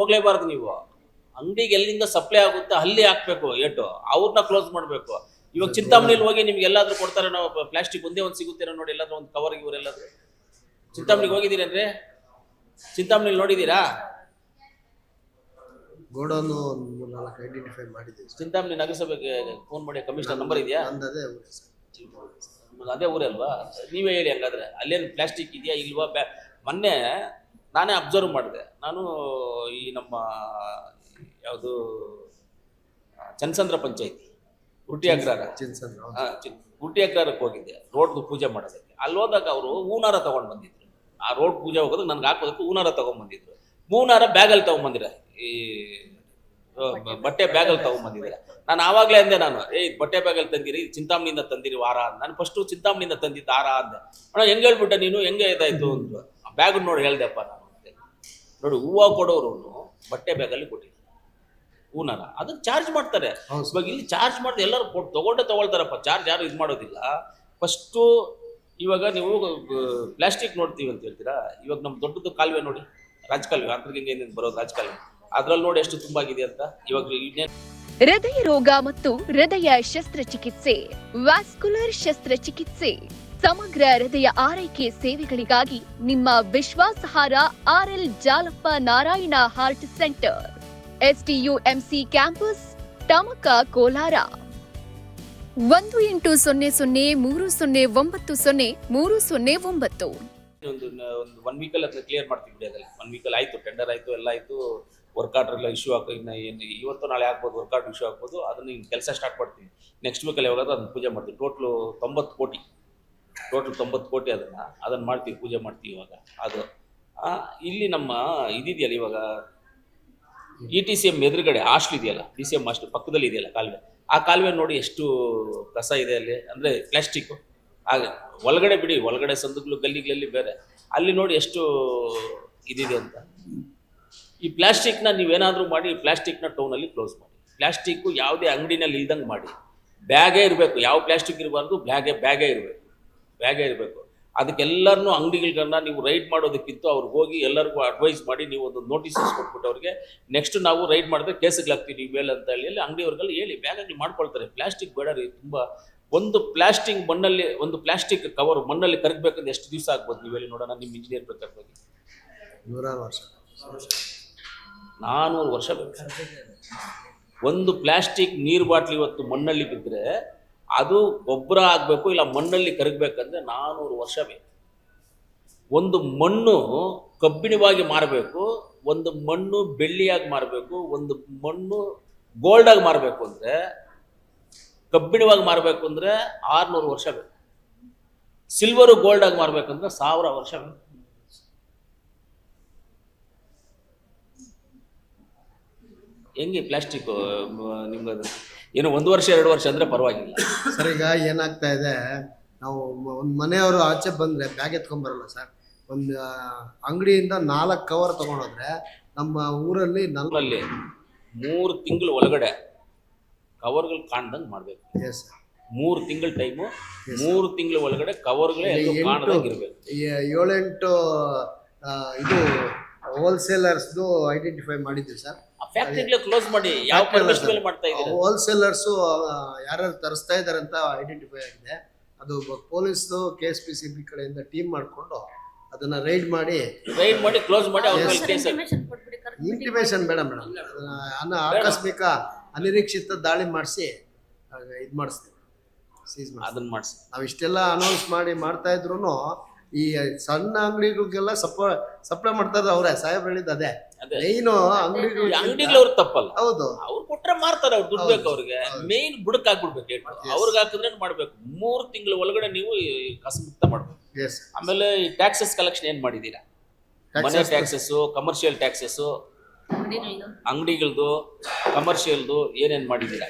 ಹೋಗ್ಲೇಬಾರ್ದು ನೀವು. ಅಂಗಡಿಗೆ ಎಲ್ಲಿಂದ ಸಪ್ಲೈ ಆಗುತ್ತೆ ಅಲ್ಲಿ ಹಾಕ್ಬೇಕು ಏಟು ಅವ್ರನ್ನ ಕ್ಲೋಸ್ ಮಾಡಬೇಕು. ಇವಾಗ ಚಿಂತಾಮಣಿಲಿ ಹೋಗಿ ನಿಮ್ಗೆ ಎಲ್ಲಾದ್ರೂ ಕೊಡ್ತಾರೆ ನಾವು ಪ್ಲಾಸ್ಟಿಕ್ ಒಂದೇ ಒಂದು ಸಿಗುತ್ತೇನೋ ನೋಡಿ ಎಲ್ಲಾದ್ರೂ ಒಂದು ಕವರ್ ಇವ್ರು ಎಲ್ಲಾದ್ರೂ ಚಿಂತಾಮಣಿಗೆ ಅಂದ್ರೆ? ಚಿಂತಾಮಣಿಲಿ ನೋಡಿದ್ದೀರಾ? ಗೋಡೌನು ಐಡೆಂಟಿಫೈ ಮಾಡಿದ್ದೀವಿ ಚಿಂತಾಮಣಿ ನಗರಸಭೆಗೆ ಫೋನ್ ಮಾಡಿ ಕಮಿಷನರ್ ನಂಬರ್ ಇದೆಯಾ? ಅದೇ ಊರೇ ಅಲ್ವಾ? ನೀವೇ ಹೇಳಿ ಹಂಗಾದ್ರೆ. ಅಲ್ಲೇನು ಪ್ಲಾಸ್ಟಿಕ್ ಇದೆಯಾ ಇಲ್ವಾ? ಮೊನ್ನೆ ನಾನೇ ಅಬ್ಸರ್ವ್ ಮಾಡಿದೆ. ನಾನು ಈ ನಮ್ಮ ಯಾವುದು ಚನ್ಸಂದ್ರ ಪಂಚಾಯತಿ ಹುಟ್ಟಿ ಅಗ್ರಹಾರ. ಚಿನ್ಸಂದ್ರ ಹುಟ್ಟಿ ಅಗ್ರಹಾರಕ್ಕೆ ಹೋಗಿದ್ದೆ. ರೋಡ್ದು ಪೂಜೆ ಮಾಡೋದಕ್ಕೆ. ಅಲ್ಲಿ ಹೋದಾಗ ಅವರು ಹೂನಾರ ತಗೊಂಡು ಬಂದಿದ್ರು. ಆ ರೋಡ್ ಪೂಜೆ ಹೋಗೋದಕ್ಕೆ ನನಗೆ ಹಾಕೋದಕ್ಕೆ ಹೂನಾರ ತಗೊಂಡ್ ಬಂದಿದ್ರು. ಹೂನಾರ ಬ್ಯಾಗಲ್ಲಿ ತಗೊಂಬಂದಿರ ಈ ಬಟ್ಟೆ ಬ್ಯಾಗಲ್ಲಿ ತಗೊಂಬಂದಿದ್ದಾರೆ ನಾನು ಆವಾಗಲೇ ಅಂದೆ ನಾನು ಏ ಬಟ್ಟೆ ಬ್ಯಾಗಲ್ಲಿ ತಂದಿರಿ ಇದು ಚಿಂತಾಮಣಿಯಿಂದ ತಂದಿರಿ ವಾರ ಅಂತ. ನಾನು ಫಸ್ಟು ಚಿಂತಾಮಣಿಯಿಂದ ತಂದಿದ್ದ ಹಾರ ಅಂದೆ. ಅಣ್ಣ ಹೆಂಗೆ ಹೇಳ್ಬಿಟ್ಟೆ ನೀನು? ಹೆಂಗೆ ಇದಾಯ್ತು? ಅಂತ ಆ ಬ್ಯಾಗ್ ನೋಡಿ ಹೇಳ್ದೆಪ್ಪ ನಾನು. ನೋಡಿ ಹೂವು ಕೊಡೋರು ಬಟ್ಟೆ ಬ್ಯಾಗಲ್ಲಿ ಕೊಟ್ಟಿದ್ದಾರೆ ಹೂನಾರ ಅದಕ್ಕೆ ಚಾರ್ಜ್ ಮಾಡ್ತಾರೆ. ಇವಾಗ ಇಲ್ಲಿ ಚಾರ್ಜ್ ಮಾಡಿದ್ರೆ ಎಲ್ಲರೂ ಕೊಟ್ಟು ತೊಗೊಂಡೇ ತಗೊಳ್ತಾರಪ್ಪ ಚಾರ್ಜ್ ಯಾರು ಇದು ಮಾಡೋದಿಲ್ಲ. ಫಸ್ಟು ಇವಾಗ ನೀವು ಪ್ಲಾಸ್ಟಿಕ್ ನೋಡ್ತೀವಿ ಅಂತ ಹೇಳ್ತೀರಾ? ಇವಾಗ ನಮ್ಮ ದೊಡ್ಡದು ಕಾಲುವೆ ನೋಡಿ ರಾಜಕಾಲುವೆ ಅಂತರ್ಗಂಗೆಯಿಂದ ಬರೋದು ರಾಜಕಾಲುವೆ. ಅದ್ರಲ್ಲಿ ನೋಡಿ ಎಷ್ಟು ತುಂಬಾಗಿದೆ ಅಂತ ಇವಾಗ ಹೃದಯ ರೋಗ ಮತ್ತು ಹೃದಯ ಶಸ್ತ್ರಚಿಕಿತ್ಸೆ ವ್ಯಾಸ್ಕುಲರ್ ಶಸ್ತ್ರಚಿಕಿತ್ಸೆ. ಸಮಗ್ರ ಹೃದಯ ಆರೈಕೆ ಸೇವೆಗಳಿಗಾಗಿ ನಿಮ್ಮ ವಿಶ್ವಾಸಹಾರ RL Jalappa Narayana heart centre. SDUMC campus, Tamaka Kolar. ಒಂದು ಎಂಟು ಸೊನ್ನೆ ಸೊನ್ನೆ ಮೂರು ಸೊನ್ನೆ ಒಂಬತ್ತು ಸೊನ್ನೆ ಮೂರು ಸೊನ್ನೆ ಒಂಬತ್ತು. ಒಂದು ಒಂದು ಒನ್ ಕ್ಲಿಯರ್ ಮಾಡ್ತೀವಿ ಅದ್ರಲ್ಲಿ ಒನ್ ವೀಕಲ್ಲಿ ಆಯಿತು ಟೆಂಡರ್ ಆಯಿತು, ಎಲ್ಲ ಆಯಿತು. ವರ್ಕ್ ಆರ್ಡರ್ ಎಲ್ಲ ಇಶ್ಯೂ ಹಾಕೋ ಇನ್ನು ಏನು, ಇವತ್ತು ನಾಳೆ ಆಗ್ಬೋದು ವರ್ಕ್ ಆರ್ಡರ್ ಇಶ್ಯೂ ಆಗ್ಬೋದು. ಅದನ್ನ ಹಿಂಗೆ ಕೆಲಸ ಸ್ಟಾರ್ಟ್ ಮಾಡ್ತೀವಿ. ನೆಕ್ಸ್ಟ್ ವೀಕಲ್ಲಿ ಯಾವಾಗ ಅದನ್ನ ಪೂಜೆ ಮಾಡ್ತೀವಿ. ಟೋಟ್ಲು ತೊಂಬತ್ತು ಕೋಟಿ. ಟೋಟಲ್ ತೊಂಬತ್ತು ಕೋಟಿ ಅದನ್ನು ಅದನ್ನು ಮಾಡ್ತೀವಿ, ಪೂಜೆ ಮಾಡ್ತೀವಿ ಇವಾಗ. ಅದು ಇಲ್ಲಿ ನಮ್ಮ ಇದಿದೆಯಲ್ಲ ಇವಾಗ, ಇ ಟಿ ಸಿ ಎಂ ಎದುರುಗಡೆ, ಹಾಸ್ಟ್ಲ್ ಇದೆಯಲ್ಲ, ಟಿ ಸಿ ಎಂ ಹಾಸ್ಟ್ಲ್ ಪಕ್ಕದಲ್ಲಿ ಇದೆಯಲ್ಲ ಕಾಲುವೆ. ಆ ಕಾಲುವೆ ನೋಡಿ ಎಷ್ಟು ಕಸ ಇದೆ ಅಲ್ಲಿ, ಅಂದರೆ ಪ್ಲಾಸ್ಟಿಕ್ಕು ಆಗ ಒಳಗಡೆ ಬಿಡಿ, ಒಳಗಡೆ ಸಂದುಗಳು ಗಲ್ಲಿಗಳಲ್ಲಿ ಬೇರೆ. ಅಲ್ಲಿ ನೋಡಿ ಎಷ್ಟು ಇದಿದೆ ಅಂತ. ಈ ಪ್ಲಾಸ್ಟಿಕ್ನ ನೀವೇನಾದರೂ ಮಾಡಿ, ಈ ಪ್ಲಾಸ್ಟಿಕ್ನ ಟೌನಲ್ಲಿ ಕ್ಲೋಸ್ ಮಾಡಿ. ಪ್ಲಾಸ್ಟಿಕ್ಕು ಯಾವುದೇ ಅಂಗಡಿನಲ್ಲಿ ಇಲ್ದಂಗೆ ಮಾಡಿ. ಬ್ಯಾಗೇ ಇರಬೇಕು, ಯಾವ ಪ್ಲಾಸ್ಟಿಕ್ ಇರಬಾರ್ದು, ಬ್ಯಾಗೇ ಬ್ಯಾಗೇ ಇರಬೇಕು. ಬ್ಯಾಗೇ ಇರಬೇಕು. ಅದಕ್ಕೆಲ್ಲರನ್ನೂ ಅಂಗಡಿಗಳನ್ನ ನೀವು ರೈಡ್ ಮಾಡೋದಕ್ಕಿಂತ ಅವ್ರಿಗೆ ಹೋಗಿ ಎಲ್ಲರಿಗೂ ಅಡ್ವೈಸ್ ಮಾಡಿ ನೀವು ಒಂದು ನೋಟಿಸಸ್ ಕೊಟ್ಬಿಟ್ಟು ಅವ್ರಿಗೆ ನೆಕ್ಸ್ಟ್ ನಾವು ರೈಡ್ ಮಾಡಿದ್ರೆ ಕೇಸಿಗೆ ನೀವು ಮೇಲೆ ಅಂತ ಹೇಳಿ ಅಂಗಡಿಯವ್ರಿಗೆಲ್ಲ ಹೇಳಿ ಬ್ಯಾಗಲ್ಲಿ ಮಾಡ್ಕೊಳ್ತಾರೆ. ಪ್ಲಾಸ್ಟಿಕ್ ಬೇಡ ರೀ ತುಂಬ ಒಂದು ಪ್ಲಾಸ್ಟಿಕ್ ಮಣ್ಣಲ್ಲಿ ಒಂದು ಪ್ಲಾಸ್ಟಿಕ್ ಕವರ್ ಮಣ್ಣಲ್ಲಿ ಕರಗಬೇಕಂದ್ರೆ ಎಷ್ಟು ದಿವಸ ಆಗ್ಬೋದು ನೀವು ಹೇಳಿ ನೋಡೋಣ ನಿಮ್ಮ ಇಂಜಿನಿಯರ್ ಬೇಕಾಗಿ ನೂರಾರು ವರ್ಷ. ನಾನ್ನೂರು ವರ್ಷ ಬೇಕು. ಒಂದು ಪ್ಲಾಸ್ಟಿಕ್ ನೀರು ಬಾಟ್ಲಿ ಇವತ್ತು ಮಣ್ಣಲ್ಲಿ ಬಿದ್ದರೆ ಅದು ಗೊಬ್ಬರ ಆಗಬೇಕು ಇಲ್ಲ ಮಣ್ಣಲ್ಲಿ ಕರಗಬೇಕಂದ್ರೆ ನಾನ್ನೂರು ವರ್ಷ ಬೇಕು. ಒಂದು ಮಣ್ಣು ಕಬ್ಬಿಣವಾಗಿ ಮಾರಬೇಕು, ಒಂದು ಮಣ್ಣು ಬೆಳ್ಳಿಯಾಗಿ ಮಾರಬೇಕು, ಒಂದು ಮಣ್ಣು ಗೋಲ್ಡಾಗಿ ಮಾರಬೇಕು ಅಂದರೆ, ಕಬ್ಬಿಣವಾಗಿ ಮಾರಬೇಕು ಅಂದರೆ ಆರುನೂರು ವರ್ಷ ಬೇಕು. ಸಿಲ್ವರು ಗೋಲ್ಡಾಗಿ ಮಾರಬೇಕಂದ್ರೆ ಸಾವಿರ ವರ್ಷ ಬೇಕು. ಹೆಂಗೆ ಪ್ಲಾಸ್ಟಿಕ್ ನಿಮ್ಗೆ ಏನು ಒಂದು ವರ್ಷ ಎರಡು ವರ್ಷ ಅಂದರೆ ಪರವಾಗಿಲ್ಲ. ಸರ್ ಈಗ ಏನಾಗ್ತಾ ಇದೆ ನಾವು ಒಂದು ಮನೆಯವರು ಆಚೆ ಬಂದ್ರೆ ಬ್ಯಾಗ್ ಎತ್ಕೊಂಬರಲ್ಲ ಸರ್. ಒಂದು ಅಂಗಡಿಯಿಂದ ನಾಲ್ಕು ಕವರ್ ತಗೊಂಡೋದ್ರೆ ನಮ್ಮ ಊರಲ್ಲಿ ನಲ್ಲಲ್ಲಿ ನಮ್ಮಲ್ಲಿ ಮೂರು ತಿಂಗಳು ಒಳಗಡೆ ಕವರ್ಗಳು ಕಾಣ್ದಂಗೆ ಮಾಡಬೇಕು. ಎಸ್ ಮೂರು ತಿಂಗಳ ಟೈಮು ಮೂರು ತಿಂಗಳ ಒಳಗಡೆ ಕವರ್ಗಳೇ ಕಾಣದಂಗೆ ಎಂಟು- ಕಾಣ್ದಂಗೆ ಇರಬೇಕು ಏಳೆಂಟು ಇದು ಹೋಲ್ಸೇಲರ್ಸ್ದು ಐಡೆಂಟಿಫೈ ಮಾಡಿದ್ವಿ ಸರ್. ಆ ಫ್ಯಾಕ್ಟ್ರಿಗಳೇ ಕ್ಲೋಸ್ ಮಾಡಿ ಯಾವ ಪರ್ಮಿಷನ್ ಮೇಲೆ ಮಾಡ್ತಾ ಇದ್ದಾರೆ? ಹೋಲ್ಸೇಲರ್ಸು ಯಾರ್ಯಾರು ತರಿಸ್ತಾ ಇದ್ದಾರೆ ಅಂತ ಐಡೆಂಟಿಫೈ ಆಗಿದೆ. ಅದು ಪೊಲೀಸ್ದು K S P C B ಕಡೆಯಿಂದ ಟೀಮ್ ಮಾಡಿಕೊಂಡು ಅದನ್ನ ರೈಡ್ ಮಾಡಿ ರೈಡ್ ಮಾಡಿ ಕ್ಲೋಸ್ ಮಾಡಿ ಅವ್ರ ಮೇಲೆ Yes. ಕೇಸ್ ಇಂಟಿಮೇಷನ್ ಬೇಡ ಮೇಡಮ್. ಅನ್ನ ಆಕಸ್ಮಿಕ ಅನಿರೀಕ್ಷಿತ ದಾಳಿ ಮಾಡಿಸಿ ಇದು ಮಾಡಿಸ್ತೀವಿ. ಸೀಸ್ ಮಾಡಿ ಅದನ್ನ ಮಾಡಿಸಿ ನಾವು ಇಷ್ಟೆಲ್ಲ ಅನೌನ್ಸ್ ಮಾಡಿ ಮಾಡ್ತಾ ಇದ್ರು ಈ ಸಣ್ಣ ಅಂಗಡಿಗಳಿಗೆಲ್ಲ ಸಪ್ಲೈ ಸಪ್ಲೈ ಮಾಡ್ತಾ ಇದ್ರು ಅವರೇ ಸಾಹೇಬ್ರು ಹೇಳಿದ್ದು ಅದೇ. ಮೇಯ್ನು ಅಂಗಡಿಗಳು ಅಂಗಡಿಗಳು ಅಂಗಡಿಗಳವ್ರು ತಪ್ಪಲ್ಲ. ಹೌದು. ಅವ್ರು ಕೊಟ್ರೆ ಮಾರ್ತಾರೆ ಅವ್ರು ದುಡ್ಡು. ಬೇಕು ಅವ್ರಿಗೆ. ಮೇನ್ ಬುಡಕ್ ಹಾಕ್ಬಿಡ್ಬೇಕು ಏನ್ Yes. ಅವ್ರಿಗೆ ಹಾಕಿದ್ರೆ ಮಾಡ್ಬೇಕು? ಮೂರು ತಿಂಗಳ ಒಳಗಡೆ ನೀವು ಕಸ ಮುಕ್ತ ಮಾಡ್ಬೇಕು. ಎಸ್ ಆಮೇಲೆ ಈ ಟ್ಯಾಕ್ಸಸ್ ಕಲೆಕ್ಷನ್ ಏನ್ ಮಾಡಿದೀರಾ ಮನೆ ಟ್ಯಾಕ್ಸಸ್ ಕಮರ್ಷಿಯಲ್ ಟ್ಯಾಕ್ಸಸ್ ಅಂಗಡಿಗಳದು ಕಮರ್ಷಿಯಲ್ದು ಏನೇನ್ ಮಾಡಿದೀರಾ